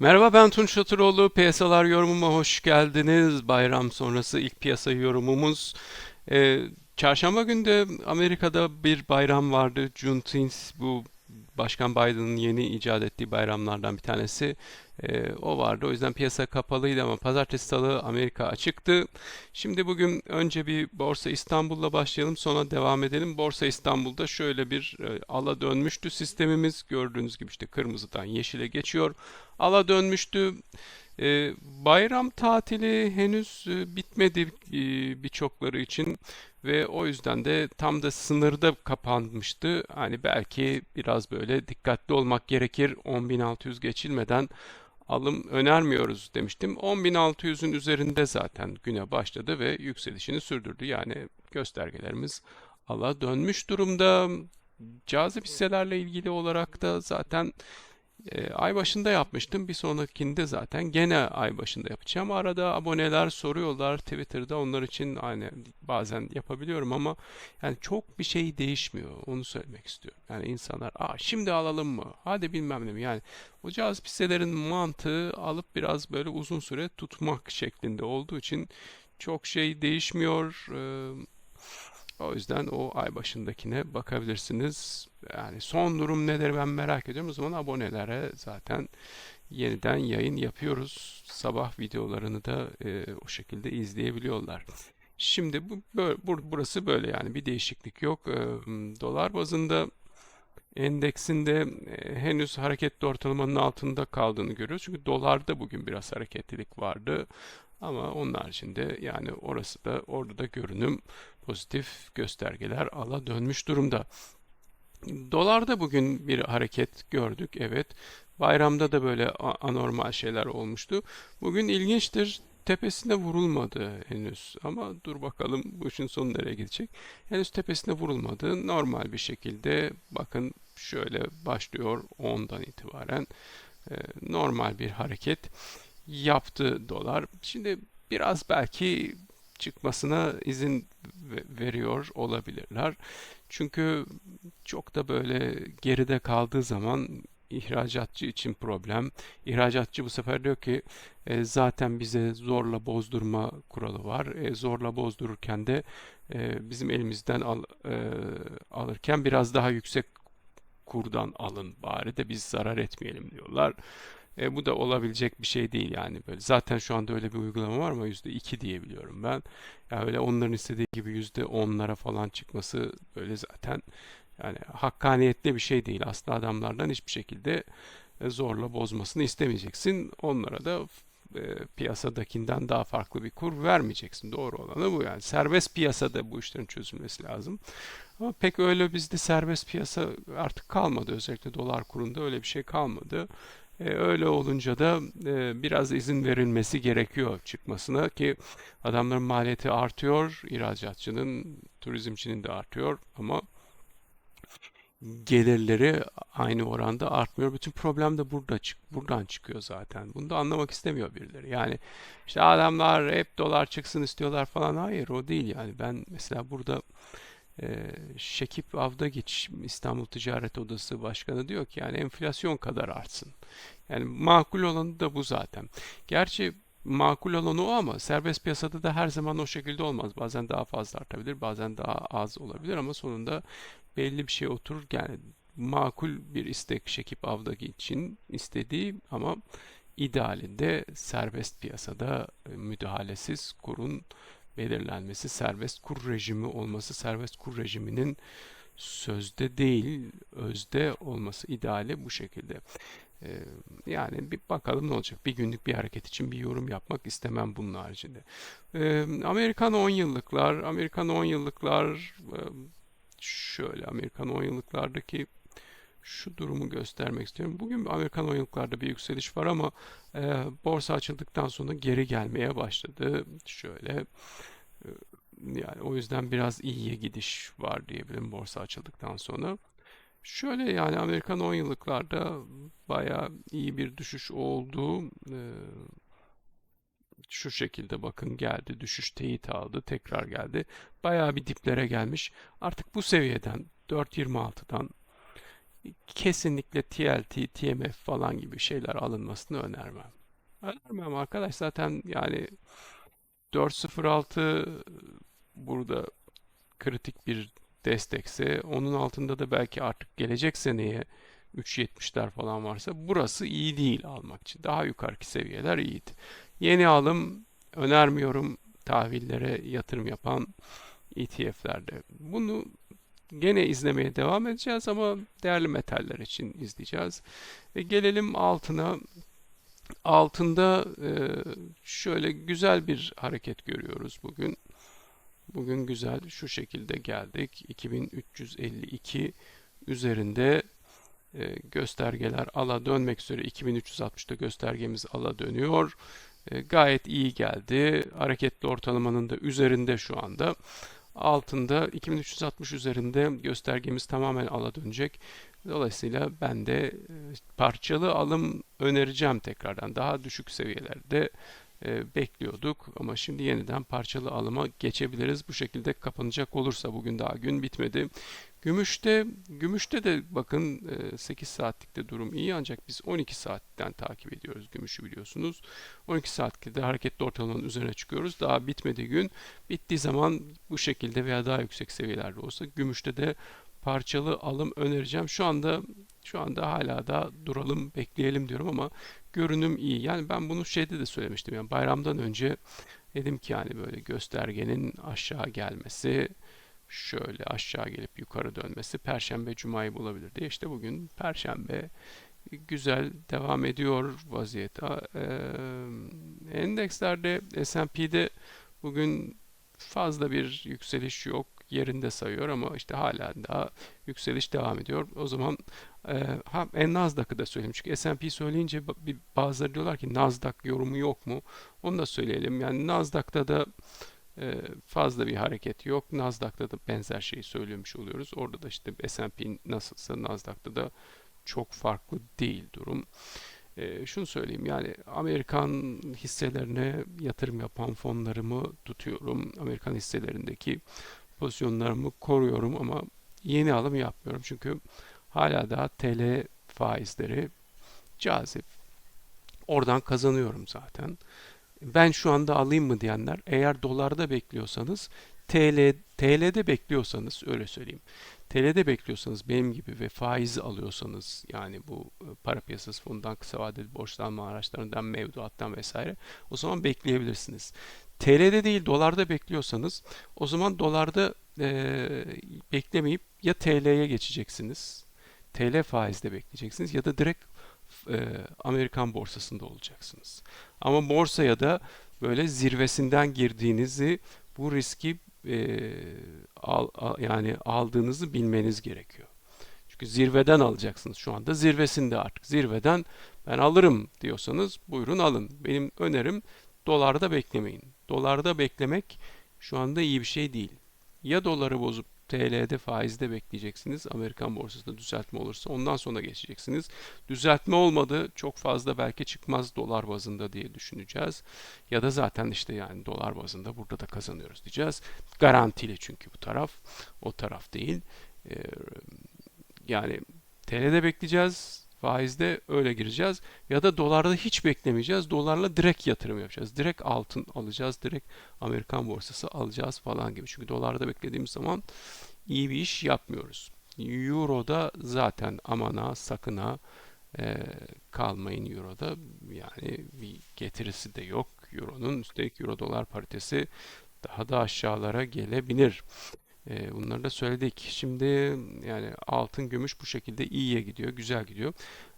Merhaba ben Tunç Şatıroğlu. Piyasalar yorumuma hoş geldiniz. Bayram sonrası ilk piyasa yorumumuz. Ee, çarşamba günü de Amerika'da bir bayram vardı. Juneteenth bu Başkan Biden'ın yeni icat ettiği bayramlardan bir tanesi. Ee, o vardı. O yüzden piyasa kapalıydı ama pazartesi salı Amerika açıktı. Şimdi bugün önce bir Borsa İstanbul'la başlayalım sonra devam edelim. Borsa İstanbul'da şöyle bir e, ala dönmüştü sistemimiz. Gördüğünüz gibi işte kırmızıdan yeşile geçiyor. Ala dönmüştü. Ee, bayram tatili henüz e, bitmedi e, birçokları için ve o yüzden de tam da sınırda kapanmıştı. Hani belki biraz böyle dikkatli olmak gerekir. 10.600 geçilmeden alım önermiyoruz demiştim. 10.600'ün üzerinde zaten güne başladı ve yükselişini sürdürdü. Yani göstergelerimiz ala dönmüş durumda. Cazip hisselerle ilgili olarak da zaten e, ay başında yapmıştım. Bir sonrakinde zaten gene ay başında yapacağım. Arada aboneler soruyorlar Twitter'da. Onlar için hani bazen yapabiliyorum ama yani çok bir şey değişmiyor. Onu söylemek istiyorum. Yani insanlar Aa, şimdi alalım mı? Hadi bilmem ne mi? Yani o cazip hisselerin mantığı alıp biraz böyle uzun süre tutmak şeklinde olduğu için çok şey değişmiyor. Ee, o yüzden o ay başındakine bakabilirsiniz. Yani son durum nedir ben merak ediyorum. O zaman abonelere zaten yeniden yayın yapıyoruz. Sabah videolarını da e, o şekilde izleyebiliyorlar. Şimdi bu böyle, burası böyle yani bir değişiklik yok. E, dolar bazında endeksinde e, henüz hareketli ortalamanın altında kaldığını görüyoruz. Çünkü dolarda bugün biraz hareketlilik vardı. Ama onun haricinde yani orası da orada da görünüm pozitif göstergeler ala dönmüş durumda. Dolarda bugün bir hareket gördük. Evet. Bayramda da böyle anormal şeyler olmuştu. Bugün ilginçtir. Tepesine vurulmadı henüz. Ama dur bakalım bu işin sonu nereye gidecek. Henüz tepesine vurulmadı. Normal bir şekilde bakın şöyle başlıyor 10'dan itibaren. Normal bir hareket yaptı dolar. Şimdi biraz belki çıkmasına izin veriyor olabilirler. Çünkü çok da böyle geride kaldığı zaman ihracatçı için problem. İhracatçı bu sefer diyor ki e, zaten bize zorla bozdurma kuralı var. E, zorla bozdururken de e, bizim elimizden al, alırken biraz daha yüksek kurdan alın bari de biz zarar etmeyelim diyorlar. E, bu da olabilecek bir şey değil yani böyle. Zaten şu anda öyle bir uygulama var ama yüzde iki diyebiliyorum ben. Yani öyle onların istediği gibi yüzde onlara falan çıkması böyle zaten yani hakkaniyetli bir şey değil. Aslında adamlardan hiçbir şekilde e, zorla bozmasını istemeyeceksin. Onlara da e, piyasadakinden daha farklı bir kur vermeyeceksin. Doğru olanı bu yani. Serbest piyasada bu işlerin çözülmesi lazım. Ama pek öyle bizde serbest piyasa artık kalmadı. Özellikle dolar kurunda öyle bir şey kalmadı. E, öyle olunca da e, biraz izin verilmesi gerekiyor çıkmasına ki adamların maliyeti artıyor, ihracatçının, turizmcinin de artıyor ama gelirleri aynı oranda artmıyor. Bütün problem de burada çık buradan çıkıyor zaten. Bunu da anlamak istemiyor birileri. Yani işte adamlar hep dolar çıksın istiyorlar falan. Hayır o değil yani. Ben mesela burada Şekip Avdagiç İstanbul Ticaret Odası Başkanı diyor ki yani enflasyon kadar artsın. Yani makul olanı da bu zaten. Gerçi makul olan o ama serbest piyasada da her zaman o şekilde olmaz. Bazen daha fazla artabilir, bazen daha az olabilir ama sonunda belli bir şey oturur. Yani makul bir istek Şekip Avdaki için istediği ama idealinde serbest piyasada e, müdahalesiz kurun belirlenmesi, serbest kur rejimi olması, serbest kur rejiminin sözde değil, özde olması ideali bu şekilde. Ee, yani bir bakalım ne olacak. Bir günlük bir hareket için bir yorum yapmak istemem bunun haricinde. Ee, Amerikan 10 yıllıklar, Amerikan 10 yıllıklar e, şöyle Amerikan 10 yıllıklardaki şu durumu göstermek istiyorum. Bugün Amerikan oyunluklarda bir yükseliş var ama e, borsa açıldıktan sonra geri gelmeye başladı. Şöyle e, yani o yüzden biraz iyiye gidiş var diyebilirim borsa açıldıktan sonra. Şöyle yani Amerikan 10 yıllıklarda baya iyi bir düşüş oldu. E, şu şekilde bakın geldi düşüş teyit aldı tekrar geldi. Baya bir diplere gelmiş. Artık bu seviyeden 4.26'dan kesinlikle TLT, TMF falan gibi şeyler alınmasını önermem. Önermem arkadaş zaten yani 4.06 burada kritik bir destekse onun altında da belki artık gelecek seneye 3.70'ler falan varsa burası iyi değil almak için. Daha yukarıki seviyeler iyiydi. Yeni alım önermiyorum tahvillere yatırım yapan ETF'lerde. Bunu gene izlemeye devam edeceğiz ama değerli metaller için izleyeceğiz. Ve gelelim altına. Altında e, şöyle güzel bir hareket görüyoruz bugün. Bugün güzel şu şekilde geldik. 2352 üzerinde e, göstergeler ala dönmek üzere 2360'da göstergemiz ala dönüyor. E, gayet iyi geldi. Hareketli ortalamanın da üzerinde şu anda. Altında 2360 üzerinde göstergemiz tamamen ala dönecek. Dolayısıyla ben de e, parçalı alım önereceğim tekrardan. Daha düşük seviyelerde e, bekliyorduk ama şimdi yeniden parçalı alıma geçebiliriz. Bu şekilde kapanacak olursa bugün daha gün bitmedi. Gümüşte gümüşte de bakın 8 saatlikte durum iyi ancak biz 12 saatten takip ediyoruz gümüşü biliyorsunuz. 12 saatlikte de hareketli ortalamanın üzerine çıkıyoruz. Daha bitmedi gün. Bittiği zaman bu şekilde veya daha yüksek seviyelerde olsa gümüşte de parçalı alım önereceğim. Şu anda şu anda hala da duralım, bekleyelim diyorum ama görünüm iyi. Yani ben bunu şeyde de söylemiştim. Yani bayramdan önce dedim ki yani böyle göstergenin aşağı gelmesi, şöyle aşağı gelip yukarı dönmesi Perşembe Cuma'yı bulabilir diye. İşte bugün Perşembe güzel devam ediyor vaziyette. Ee, endekslerde S&P'de bugün fazla bir yükseliş yok. Yerinde sayıyor ama işte hala daha yükseliş devam ediyor. O zaman e, ha, en Nasdaq'ı da söyleyeyim. Çünkü S&P söyleyince bazıları diyorlar ki Nasdaq yorumu yok mu? Onu da söyleyelim. Yani Nasdaq'ta da e, fazla bir hareket yok. Nasdaq'ta da benzer şeyi söylemiş oluyoruz. Orada da işte S&P nasılsa Nasdaq'ta da çok farklı değil durum. E, şunu söyleyeyim yani Amerikan hisselerine yatırım yapan fonlarımı tutuyorum. Amerikan hisselerindeki pozisyonlarımı koruyorum ama yeni alım yapmıyorum. Çünkü hala daha TL faizleri cazip. Oradan kazanıyorum zaten. Ben şu anda alayım mı diyenler eğer dolarda bekliyorsanız TL TL'de bekliyorsanız öyle söyleyeyim. TL'de bekliyorsanız benim gibi ve faizi alıyorsanız yani bu e, para piyasası fonundan kısa vadeli borçlanma araçlarından mevduattan vesaire o zaman bekleyebilirsiniz. TL'de değil dolarda bekliyorsanız o zaman dolarda e, beklemeyip ya TL'ye geçeceksiniz. TL faizde bekleyeceksiniz ya da direkt e, Amerikan borsasında olacaksınız. Ama borsaya da böyle zirvesinden girdiğinizi bu riski e, al, al, yani aldığınızı bilmeniz gerekiyor. Çünkü zirveden alacaksınız şu anda. Zirvesinde artık. Zirveden ben alırım diyorsanız buyurun alın. Benim önerim dolarda beklemeyin. Dolarda beklemek şu anda iyi bir şey değil. Ya doları bozup TL'de faizde bekleyeceksiniz. Amerikan borsasında düzeltme olursa ondan sonra geçeceksiniz. Düzeltme olmadı çok fazla belki çıkmaz dolar bazında diye düşüneceğiz. Ya da zaten işte yani dolar bazında burada da kazanıyoruz diyeceğiz. Garantili çünkü bu taraf. O taraf değil. Ee, yani TL'de bekleyeceğiz. Faizde öyle gireceğiz. Ya da dolarda hiç beklemeyeceğiz. Dolarla direkt yatırım yapacağız. Direkt altın alacağız. Direkt Amerikan borsası alacağız falan gibi. Çünkü dolarda beklediğimiz zaman iyi bir iş yapmıyoruz. Euro'da zaten amana sakına e, kalmayın Euro'da. Yani bir getirisi de yok. Euro'nun üstelik Euro dolar paritesi daha da aşağılara gelebilir. E, bunları da söyledik. Şimdi yani altın, gümüş bu şekilde iyiye gidiyor, güzel gidiyor.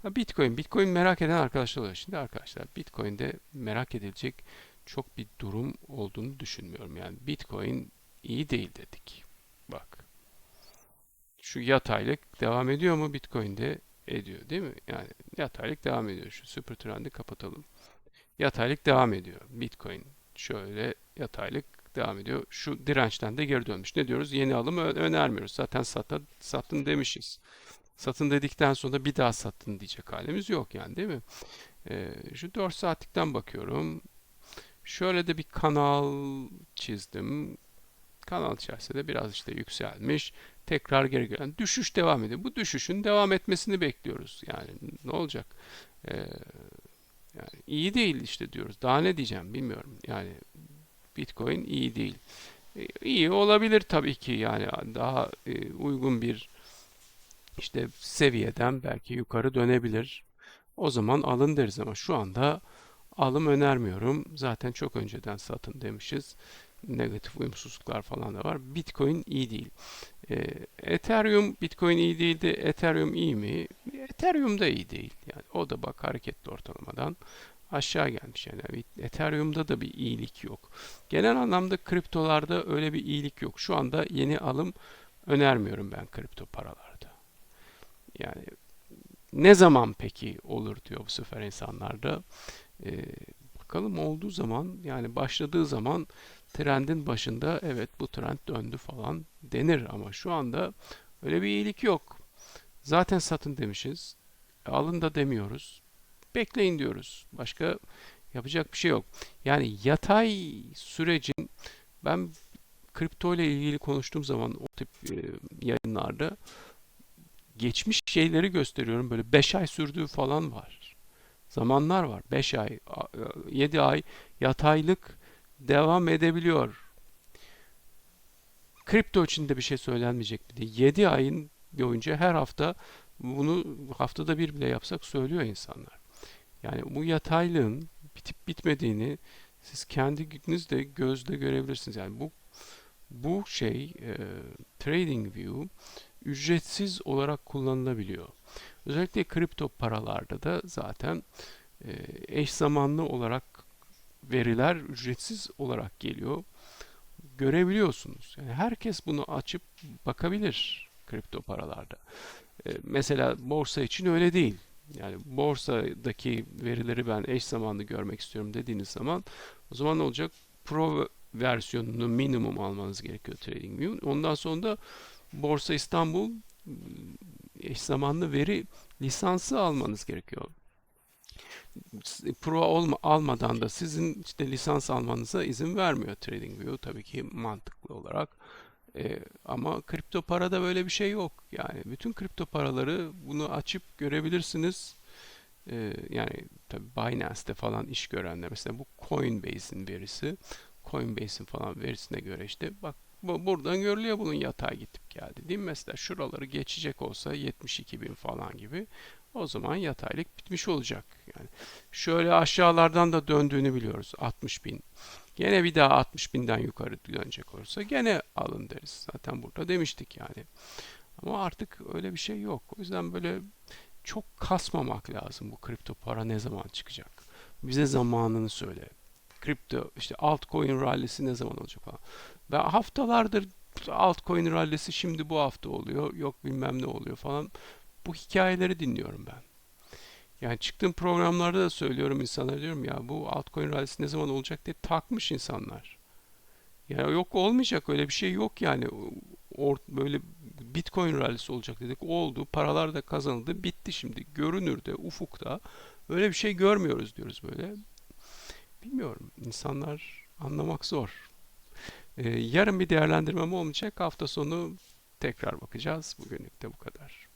Bitcoin, Bitcoin merak eden arkadaşlar oluyor. Şimdi arkadaşlar Bitcoin'de merak edilecek çok bir durum olduğunu düşünmüyorum. Yani Bitcoin iyi değil dedik. Bak. Şu yataylık devam ediyor mu Bitcoin'de? Ediyor değil mi? Yani yataylık devam ediyor. Şu super trendi kapatalım. Yataylık devam ediyor. Bitcoin şöyle yataylık devam ediyor. Şu dirençten de geri dönmüş. Ne diyoruz? Yeni alım önermiyoruz. Zaten satın, satın demişiz. Satın dedikten sonra bir daha satın diyecek halimiz yok yani değil mi? Ee, şu 4 saatlikten bakıyorum. Şöyle de bir kanal çizdim. Kanal içerisinde biraz işte yükselmiş. tekrar geri gelen düşüş devam ediyor. Bu düşüşün devam etmesini bekliyoruz. Yani ne olacak? Ee, yani iyi değil işte diyoruz. Daha ne diyeceğim bilmiyorum. Yani Bitcoin iyi değil. E, iyi olabilir tabii ki yani daha e, uygun bir işte seviyeden belki yukarı dönebilir. O zaman alın deriz ama şu anda alım önermiyorum. Zaten çok önceden satın demişiz. Negatif uyumsuzluklar falan da var. Bitcoin iyi değil. Ee, Ethereum, Bitcoin iyi değildi. Ethereum iyi mi? Ethereum da iyi değil. Yani o da bak hareketli ortalamadan aşağı gelmiş. Yani Ethereum'da da bir iyilik yok. Genel anlamda kriptolarda öyle bir iyilik yok. Şu anda yeni alım önermiyorum ben kripto paralarda. Yani ne zaman peki olur diyor bu sefer insanlar da. Ee, bakalım olduğu zaman yani başladığı zaman trendin başında evet bu trend döndü falan denir ama şu anda öyle bir iyilik yok. Zaten satın demişiz. Alın da demiyoruz. Bekleyin diyoruz. Başka yapacak bir şey yok. Yani yatay sürecin ben kripto ile ilgili konuştuğum zaman o tip e, yayınlarda geçmiş şeyleri gösteriyorum. Böyle 5 ay sürdüğü falan var. Zamanlar var. 5 ay, 7 ay yataylık devam edebiliyor. Kripto için de bir şey söylenmeyecek bir de 7 ayın boyunca her hafta bunu haftada bir bile yapsak söylüyor insanlar. Yani bu yataylığın bitip bitmediğini siz kendi gününüzde gözle görebilirsiniz. Yani bu bu şey e, Trading View ücretsiz olarak kullanılabiliyor. Özellikle kripto paralarda da zaten e, eş zamanlı olarak veriler ücretsiz olarak geliyor. Görebiliyorsunuz. Yani herkes bunu açıp bakabilir kripto paralarda. E, mesela borsa için öyle değil. Yani borsadaki verileri ben eş zamanlı görmek istiyorum dediğiniz zaman o zaman ne olacak? Pro versiyonunu minimum almanız gerekiyor TradingView. Ondan sonra da Borsa İstanbul eş zamanlı veri lisansı almanız gerekiyor. Pro olma, almadan da sizin işte lisans almanıza izin vermiyor TradingView tabii ki mantıklı olarak. Ee, ama kripto parada böyle bir şey yok. Yani bütün kripto paraları bunu açıp görebilirsiniz. Ee, yani tabii Binance'te falan iş görenler mesela bu Coinbase'in verisi. Coinbase'in falan verisine göre işte bak bu, buradan görülüyor bunun yatağa gidip geldi değil mi? Mesela şuraları geçecek olsa 72 bin falan gibi o zaman yataylık bitmiş olacak. Yani şöyle aşağılardan da döndüğünü biliyoruz 60 bin. Gene bir daha 60 binden yukarı dönecek olursa gene alın deriz. Zaten burada demiştik yani. Ama artık öyle bir şey yok. O yüzden böyle çok kasmamak lazım bu kripto para ne zaman çıkacak. Bize zamanını söyle. Kripto işte altcoin rallisi ne zaman olacak falan. Ve haftalardır altcoin rallisi şimdi bu hafta oluyor. Yok bilmem ne oluyor falan. Bu hikayeleri dinliyorum ben. Yani çıktığım programlarda da söylüyorum insanlara diyorum ya bu altcoin rallisi ne zaman olacak diye takmış insanlar. Ya yok olmayacak öyle bir şey yok yani. Or, böyle Bitcoin rallisi olacak dedik. Oldu. Paralar da kazanıldı. Bitti şimdi. Görünürde, ufukta. Öyle bir şey görmüyoruz diyoruz böyle. Bilmiyorum. İnsanlar anlamak zor. Ee, yarın bir değerlendirmem olmayacak. Hafta sonu tekrar bakacağız. Bugünlük de bu kadar.